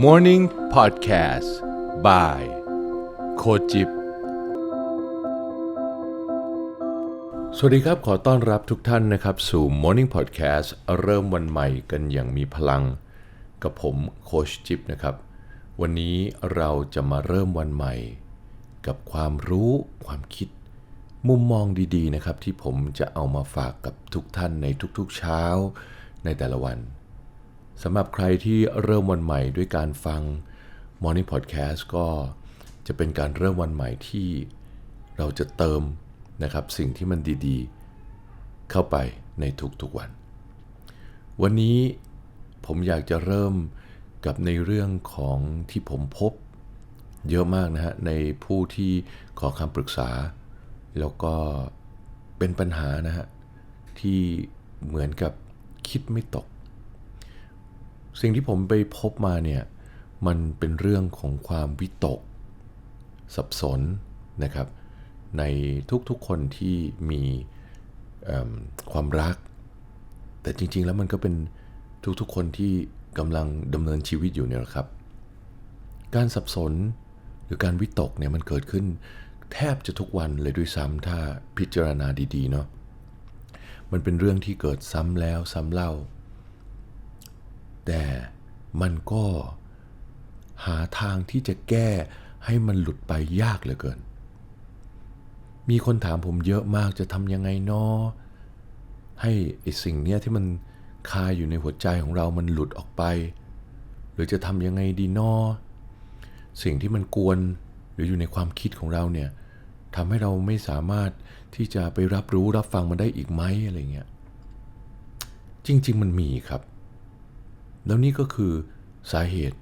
Morning Podcast by โคจิบ สวัสดีครับ ขอต้อนรับทุกท่านนะครับ สู่ Morning Podcast เริ่มวันใหม่กันอย่างมีพลัง กับผมโคชจิบนะครับ วันนี้เราจะมาเริ่มวันใหม่ กับความรู้ความคิด มุมมองดีๆนะครับ ที่ผมจะเอามาฝากกับทุกท่านในทุกๆเช้าในแต่ละวัน สำหรับใครที่เริ่มวันใหม่ด้วยการฟัง Morning Podcast ก็จะเป็นการเริ่มวันใหม่ที่เราจะเติมนะครับสิ่งที่มันดีๆ เข้าไปในทุกๆวัน วันนี้ผมอยากจะเริ่มกับในเรื่องของที่ผมพบเยอะมากนะฮะ ในผู้ที่ขอคำปรึกษา แล้วก็เป็นปัญหานะฮะ ที่เหมือนกับคิดไม่ตก สิ่งที่ผมไปพบมาเนี่ยมันเป็นเรื่องของความวิตก สับสนนะครับ ในทุกๆคนที่มีความรัก แต่จริงๆแล้วมันก็เป็นทุกๆคนที่กำลังดำเนินชีวิตอยู่เนี่ยละครับ การสับสนหรือการวิตกเนี่ยมันเกิดขึ้น แทบจะทุกวันเลยด้วยซ้ำถ้าพิจารณาดีๆเนาะมันเป็นเรื่องที่เกิดซ้ำแล้วซ้ำเล่า แต่มันก็หาทางที่จะแก้ให้มันหลุดไปยากเหลือเกิน มีคนถามผมเยอะมากจะทำยังไงนาะให้ไอสิ่งเนี้ยที่มันคาอยู่ในหัวใจของเรามันหลุดออกไป หรือจะทำยังไงดีนาะสิ่งที่มันกวนหรืออยู่ในความคิดของเราเนี่ยทำให้เราไม่สามารถที่จะไปรับรู้รับฟังมันได้อีกไหมอะไรเงี้ย จริง ๆ มันมีครับ แล้วนี่ก็คือสาเหตุ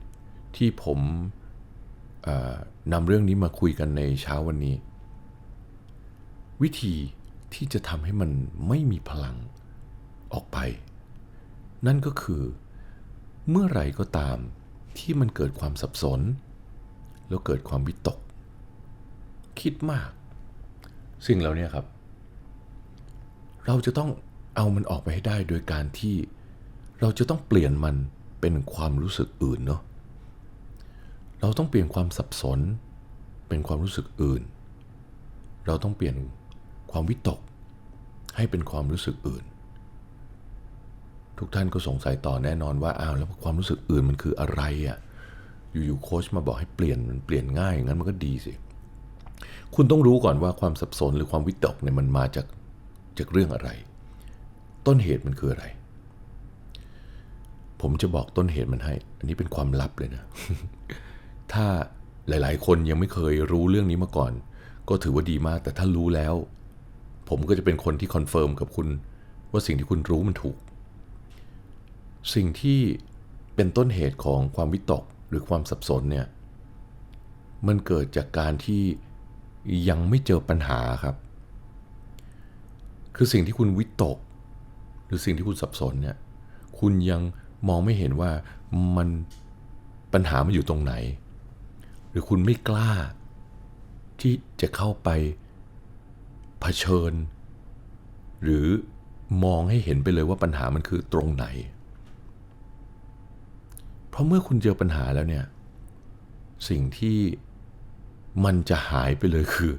ที่ผมนำเรื่องนี้มาคุยกันในเช้าวันนี้ วิธีที่จะทำให้มันไม่มีพลังออกไป นั่นก็คือเมื่อไรก็ตามที่มันเกิดความสับสน แล้วเกิดความวิตก คิดมาก สิ่งเหล่านี้ครับ เราจะต้องเอามันออกไปให้ได้โดยการที่ เราจะต้องเปลี่ยนมันเป็นความรู้สึกอื่นเนาะเราต้องเปลี่ยนความสับสน เป็นความรู้สึกอื่น เราต้องเปลี่ยนความวิตก ให้เป็นความรู้สึกอื่น ทุกท่านก็สงสัยต่อแน่นอนว่าอ้าวแล้วความรู้สึกอื่นมันคืออะไรอะ่ะอยู่ๆโค้ชมาบอกให้เปลี่ยนมันเปลี่ยนง่ายอย่างนั้นมันก็ดีสิคุณต้องรู้ก่อนว่าความสับสนหรือความวิตกเนี่ยมันมาจากจากเรื่องอะไร ต้นเหตุมันคืออะไร ผมจะบอกต้นเหตุมันให้ อันนี้เป็นความลับเลยนะ ถ้าหลาย ๆ คนยังไม่เคยรู้เรื่องนี้มาก่อน ก็ถือว่าดีมาก แต่ถ้ารู้แล้ว ผมก็จะเป็นคนที่คอนเฟิร์มกับคุณ ว่าสิ่งที่คุณรู้มันถูก สิ่งที่เป็นต้นเหตุของความวิตกหรือความสับสนเนี่ย มันเกิดจากการที่ยังไม่เจอปัญหาครับ คือสิ่งที่คุณวิตก หรือสิ่งที่คุณสับสนเนี่ย คุณยัง มองไม่เห็นว่ามันปัญหามันอยู่ตรงไหน หรือคุณไม่กล้า ที่จะเข้าไปเผชิญ หรือมองให้เห็นไปเลยว่าปัญหามันคือตรงไหน เพราะเมื่อคุณเจอปัญหาแล้วเนี่ย สิ่งที่มันจะหายไปเลยคือ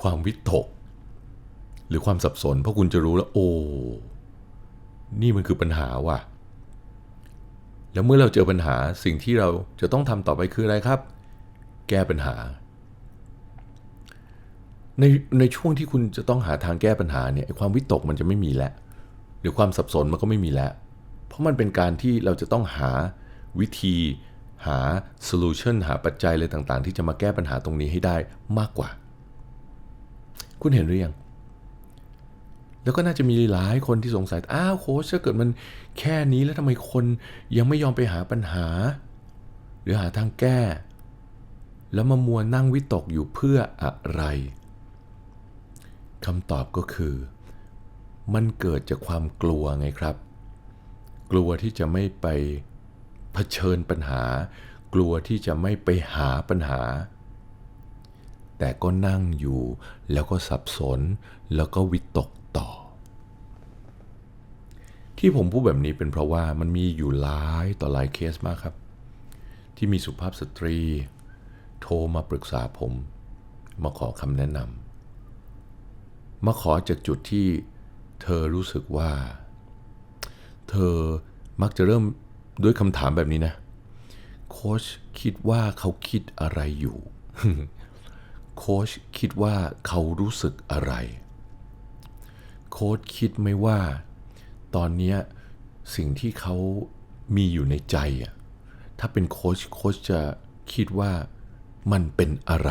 ความวิตก หรือความสับสน เพราะคุณจะรู้แล้ว โอ้ นี่มันคือปัญหาว่ะ แล้วเมื่อเราเจอปัญหาสิ่งที่เราจะต้องทำต่อไปคืออะไรครับ แก้ปัญหา ในในช่วงที่คุณจะต้องหาทางแก้ปัญหาเนี่ยความวิตกมันจะไม่มีแล้วหรือความสับสนมันก็ไม่มีแล้ว เพราะมันเป็นการที่เราจะต้องหาวิธีหาโซลูชันหาปัจจัยอะไรต่างๆ ที่จะมาแก้ปัญหาตรงนี้ให้ได้มากกว่า คุณเห็นหรือยัง แล้วก็น่าจะมีหลายคนที่สงสัย อ้าวโค้ชถ้าเกิดมันแค่นี้แล้วทำไมคนยังไม่ยอมไปหาปัญหา หรือหาทางแก้ แล้วมามัวนั่งวิตกอยู่เพื่ออะไรคำตอบก็คือ มันเกิดจากความกลัวไงครับ กลัวที่จะไม่ไปเผชิญปัญหา กลัวที่จะไม่ไปหาปัญหา แต่ก็นั่งอยู่ แล้วก็สับสน แล้วก็วิตก ที่ผมพูดแบบนี้เป็นเพราะว่ามันมีอยู่หลายต่อหลายเคสมากครับ ที่มีสุภาพสตรี โทรมาปรึกษาผม มาขอคำแนะนำมาขอจากจุดที่เธอรู้สึกว่า เธอมักจะเริ่มด้วยคำถามแบบนี้นะ โค้ชคิดว่าเขาคิดอะไรอยู่ โค้ชคิดว่าเขารู้สึกอะไร โค้ชคิดไหมว่า ตอนนี้สิ่งที่เขามีอยู่ในใจอะถ้าเป็นโค้ชโค้ชจะคิดว่ามันเป็นอะไร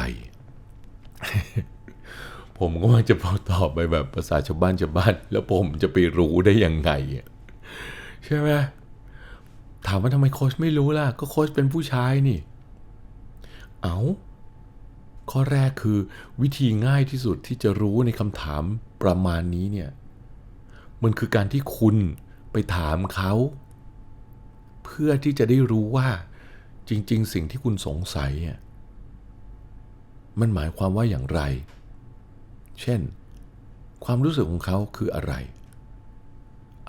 ผมก็จะพอตอบไปแบบภาษาชาวบ้านชาวบ้าน แล้วผมจะไปรู้ได้ยังไงใช่ไหมถามว่าทำไมโค้ชไม่รู้ล่ะ ก็โค้ชเป็นผู้ชายนี่ เอาข้อแรกคือวิธีง่ายที่สุดที่จะรู้ในคำถามประมาณนี้เนี่ย มันคือการที่คุณไปถามเขา เพื่อที่จะได้รู้ว่าจริง ๆ สิ่งที่คุณสงสัย มันหมายความว่าอย่างไร เช่น ความรู้สึกของเขาคืออะไร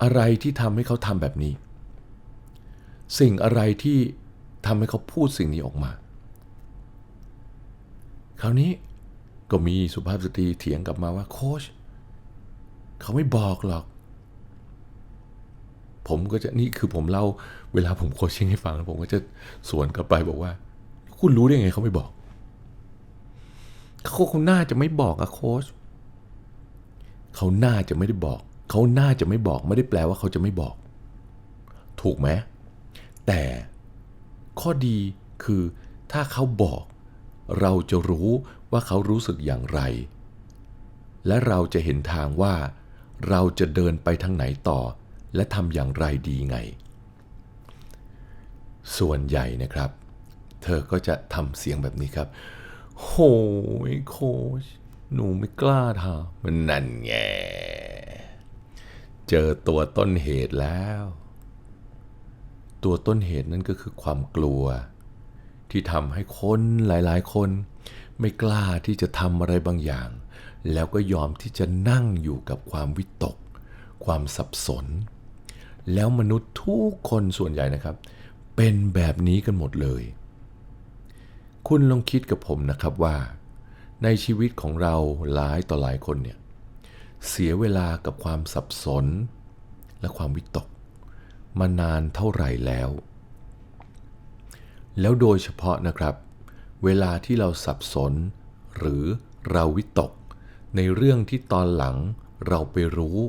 อะไรที่ทำให้เขาทำแบบนี้ สิ่งอะไรที่ทำให้เขาพูดสิ่งนี้ออกมา คราวนี้ก็มีสุภาพสตรีเถียงกลับมาว่าโค้ชเขาไม่บอกหรอก ผมก็จะนี่คือผมเล่าเวลาผมโคชชิ่งให้ฟังแล้วผมก็จะสวนกลับไปบอกว่า คุณรู้ได้ไงเขาไม่บอกเขาคงน่าจะไม่บอกอะโค้ชเขาน่าจะไม่ได้บอก เขาน่าจะไม่บอกไม่ได้แปลว่าเขาจะไม่บอก ถูกไหมแต่ข้อดีคือถ้าเขาบอก เราจะรู้ว่าเขารู้สึกอย่างไร และเราจะเห็นทางว่า เราจะเดินไปทางไหนต่อ และทำอย่างไรดีไง ส่วนใหญ่นะครับ เธอก็จะทำเสียงแบบนี้ครับ โหยโคชหนูไม่กล้าทำมันนั่นไงเจอตัวต้นเหตุแล้ว ตัวต้นเหตุนั่นก็คือความกลัว ที่ทำให้คนหลายๆ คน ไม่กล้าที่จะทำอะไรบางอย่าง แล้วก็ยอมที่จะนั่งอยู่กับความวิตก ความสับสน แล้วมนุษย์ทุกคนส่วนใหญ่นะครับ เป็นแบบนี้กันหมดเลย คุณลองคิดกับผมนะครับว่า ในชีวิตของเราหลายต่อหลายคนเนี่ยเสียเวลากับความสับสน และความวิตก มานานเท่าไหร่แล้ว แล้วโดยเฉพาะนะครับ เวลาที่เราสับสน หรือเราวิตก ในเรื่องที่ตอนหลังเราไปรู้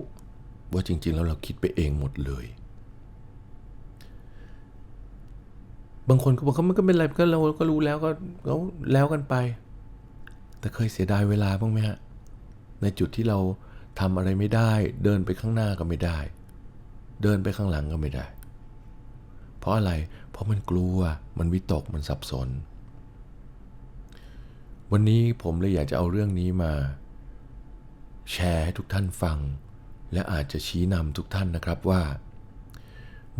ว่าจริง ๆ แล้วเราคิดไปเองหมดเลย บางคนก็บอกว่ามันก็เป็นไรก็เราก็รู้แล้วก็ก็แล้วกันไป แต่เคยเสียดายเวลาบ้างไหมฮะ ในจุดที่เราทำอะไรไม่ได้ เดินไปข้างหน้าก็ไม่ได้ เดินไปข้างหลังก็ไม่ได้ เพราะอะไร เพราะมันกลัว มันวิตก มันสับสน วันนี้ผมเลยอยากจะเอาเรื่องนี้มา แชร์ให้ทุกท่านฟัง และอาจจะชี้นำทุกท่านนะครับว่า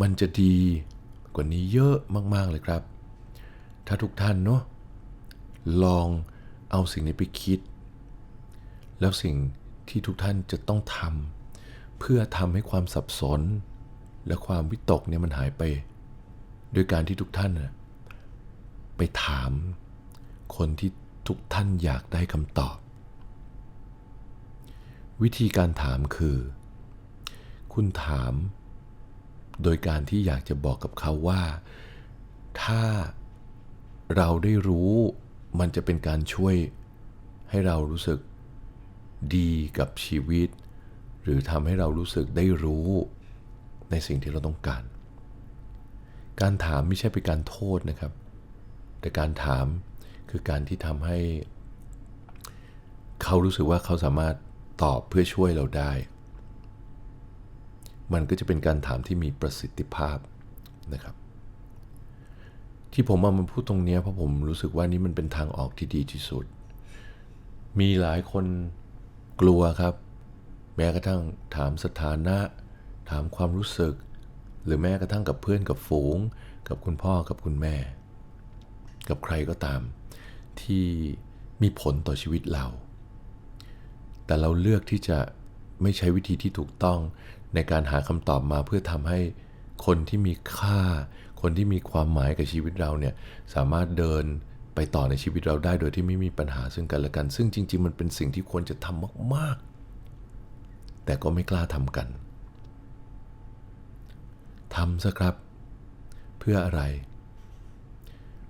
มันจะดีกว่านี้เยอะมาก ๆ เลยครับ ถ้าทุกท่านเนาะลองเอาสิ่งนี้ไปคิด แล้วสิ่งที่ทุกท่านจะต้องทำเพื่อทำให้ความสับสน และความวิตกเนี่ยมันหายไป โดยการที่ทุกท่านไปถามคนที่ทุกท่านอยากได้คำตอบ วิธีการถามคือ คุณถาม โดยการที่อยากจะบอกกับเขาว่า ถ้าเราได้รู้มันจะเป็นการช่วยให้เรารู้สึกดีกับชีวิต หรือทำให้เรารู้สึกได้รู้ในสิ่งที่เราต้องการ การถามไม่ใช่เป็นการโทษนะครับ แต่การถามคือการที่ทำให้ เขารู้สึกว่าเขาสามารถตอบเพื่อช่วยเราได้ มันก็จะเป็นการถามที่มีประสิทธิภาพนะครับ ที่ผมเอามาพูดตรงนี้เพราะผมรู้สึกว่านี่มันเป็นทางออกที่ดีที่สุด มีหลายคนกลัวครับ แม้กระทั่งถามสถานะ ถามความรู้สึก หรือแม้กระทั่งกับเพื่อนกับฝูง กับคุณพ่อกับคุณแม่ กับใครก็ตาม ที่มีผลต่อชีวิตเรา แต่เราเลือกที่จะไม่ใช้วิธีที่ถูกต้อง ในการหาคำตอบมาเพื่อทำให้คนที่มีค่า คนที่มีความหมายกับชีวิตเราเนี่ยสามารถเดินไปต่อในชีวิตเราได้โดยที่ไม่มีปัญหาซึ่งกันและกัน ซึ่งจริง ๆ มันเป็นสิ่งที่ควรจะทำมาก ๆ แต่ก็ไม่กล้าทำกันทำซะครับ เพื่ออะไร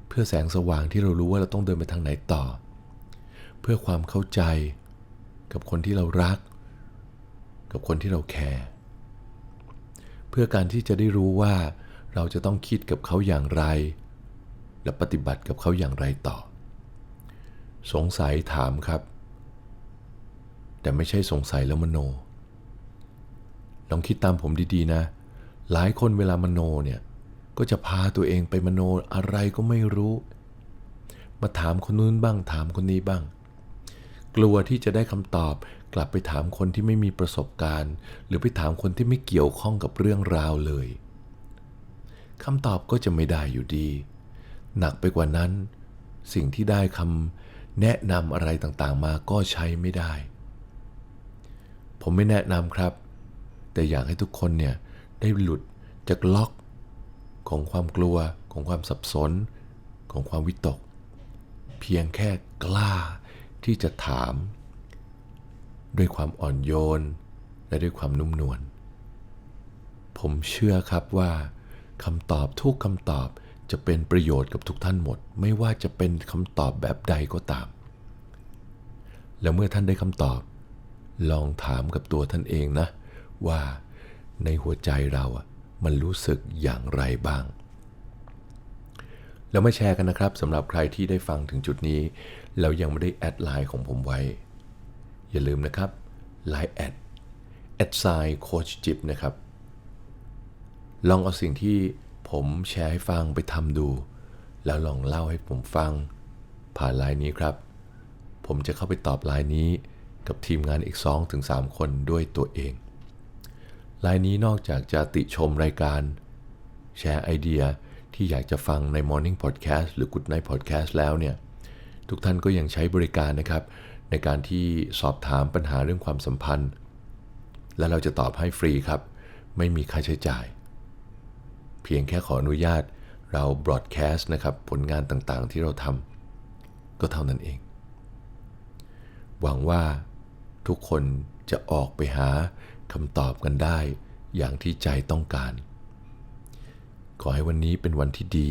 เพื่อแสงสว่างที่เรารู้ว่าเราต้องเดินไปทางไหนต่อ เพื่อความเข้าใจกับคนที่เรารัก กับคนที่เราแคร์ เพื่อการที่จะได้รู้ว่าเราจะต้องคิดกับเขาอย่างไร และปฏิบัติกับเขาอย่างไรต่อ สงสัยถามครับ แต่ไม่ใช่สงสัยแล้วมโน ลองคิดตามผมดีๆนะ หลายคนเวลามโนเนี่ย ก็จะพาตัวเองไปมโนอะไรก็ไม่รู้ มาถามคนนู้นบ้างถามคนนี้บ้าง กลัวที่จะได้คำตอบ กลับไปถามคนที่ไม่มีประสบการณ์ หรือไปถามคนที่ไม่เกี่ยวข้องกับเรื่องราวเลยคำตอบก็จะไม่ได้อยู่ดี หนักไปกว่านั้น สิ่งที่ได้คำแนะนำอะไรต่างๆมาก็ใช้ไม่ได้ ผมไม่แนะนำครับ แต่อยากให้ทุกคนเนี่ยได้หลุดจากล็อกของความกลัวของความสับสน ของความวิตก เพียงแค่กล้าที่จะถาม ด้วยความอ่อนโยน และด้วยความนุ่มนวล ผมเชื่อครับว่าคำตอบทุกคำตอบจะเป็นประโยชน์กับทุกท่านหมด ไม่ว่าจะเป็นคำตอบแบบใดก็ตาม แล้วเมื่อท่านได้คำตอบ ลองถามกับตัวท่านเองนะ ว่าในหัวใจเราอะมันรู้สึกอย่างไรบ้าง แล้วมาแชร์กันนะครับสำหรับใครที่ได้ฟังถึงจุดนี้ แล้วยังไม่ได้แอดไลน์ของผมไว้ อย่าลืมนะครับไลน์แอดแอดไซน์โคชจิบนะครับ ลองเอาสิ่งที่ผมแชร์ให้ฟังไปทำดู แล้วลองเล่าให้ผมฟัง ผ่านไลน์นี้ครับ ผมจะเข้าไปตอบไลน์นี้กับทีมงานอีก 2-3 คนด้วยตัวเองไลน์นี้นอกจากจะติชมรายการ แชร์ไอเดียที่อยากจะฟังใน Morning Podcast หรือ Good Night Podcast แล้วเนี่ย ทุกท่านก็ยังใช้บริการนะครับ ในการที่สอบถามปัญหาเรื่องความสัมพันธ์ และเราจะตอบให้ฟรีครับ ไม่มีค่าใช้จ่าย เพียงแค่ขออนุญาตเราบรอดแคสต์นะครับผลงานต่างๆ ที่เราทำก็เท่านั้นเอง หวังว่าทุกคนจะออกไปหาคำตอบกันได้ อย่างที่ใจต้องการ ขอให้วันนี้เป็นวันที่ดี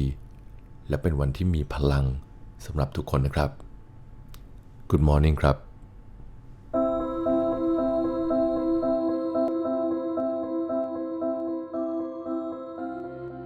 และเป็นวันที่มีพลังสำหรับทุกคนนะครับ Good morning ครับ